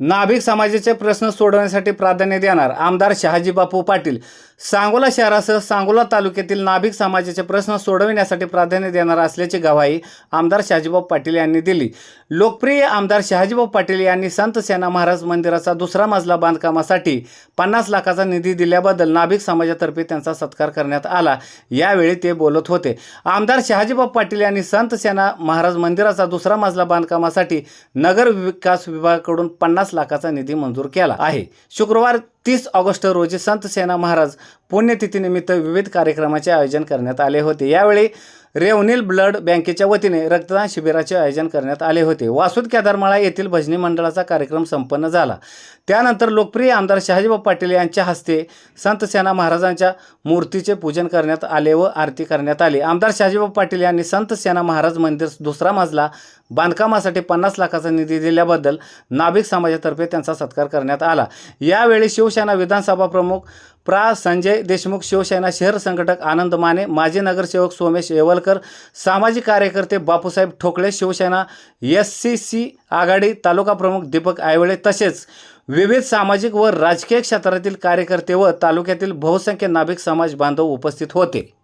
नाभिक समाजाचे प्रश्न सोडवण्यासाठी प्राधान्य देणार आमदार शहाजी बापू पाटील. सांगोला शहरासह सांगोला तालुक्यातील नाभिक समाजाचे प्रश्न सोडविण्यासाठी प्राधान्य देणार असल्याची गवाही आमदार शहाजीबाबू पाटील यांनी दिली. लोकप्रिय आमदार शहाजीबाबू पाटील यांनी संत सेना महाराज मंदिराचा दुसरा मजला बांधकामासाठी पन्नास लाखाचा निधी दिल्याबद्दल नाभिक समाजातर्फे त्यांचा सत्कार करण्यात आला. यावेळी ते बोलत होते. आमदार शहाजीबाबू पाटील यांनी संत सेना महाराज मंदिराचा दुसरा मजला बांधकामासाठी नगर विकास विभागाकडून पन्नास लाखाचा निधी मंजूर केला आहे. शुक्रवार तीस ऑगस्ट रोजी संत सेना महाराज पुण्यतिथीनिमित्त विविध कार्यक्रमाचे आयोजन करण्यात आले होते. यावेळी रेवनील ब्लड बँकेच्या वतीने रक्तदान शिबिराचे आयोजन करण्यात आले होते. वासुद केदारमाळा येथील भजनी मंडळाचा कार्यक्रम संपन्न झाला. त्यानंतर लोकप्रिय आमदार शहाजीबाब पाटील यांच्या हस्ते संत सेना महाराजांच्या मूर्तीचे पूजन करण्यात आले व आरती करण्यात आली. आमदार शहाजीबाब पाटील यांनी संत सेना महाराज मंदिर दुसरा मजला बांधकामासाठी पन्नास लाखाचा निधी दिल्याबद्दल नाभिक समाजातर्फे त्यांचा सत्कार करण्यात आला. यावेळी शिवसेना विधानसभा प्रमुख प्रा. संजय देशमुख शिवसेना शहर संघटक आनंद माने माजी नगरसेवक सोमेश येवलकर सामाजिक कार्यकर्ते Bapusaheb Thokale Shiv Sena S C C आघाडी तालुका प्रमुख दीपक आयवळे तसेच विविध सामाजिक व राजकीय क्षेत्रातील कार्यकर्ते व तालुक्यातील बहुसंख्य नाभिक समाज बांधव उपस्थित होते.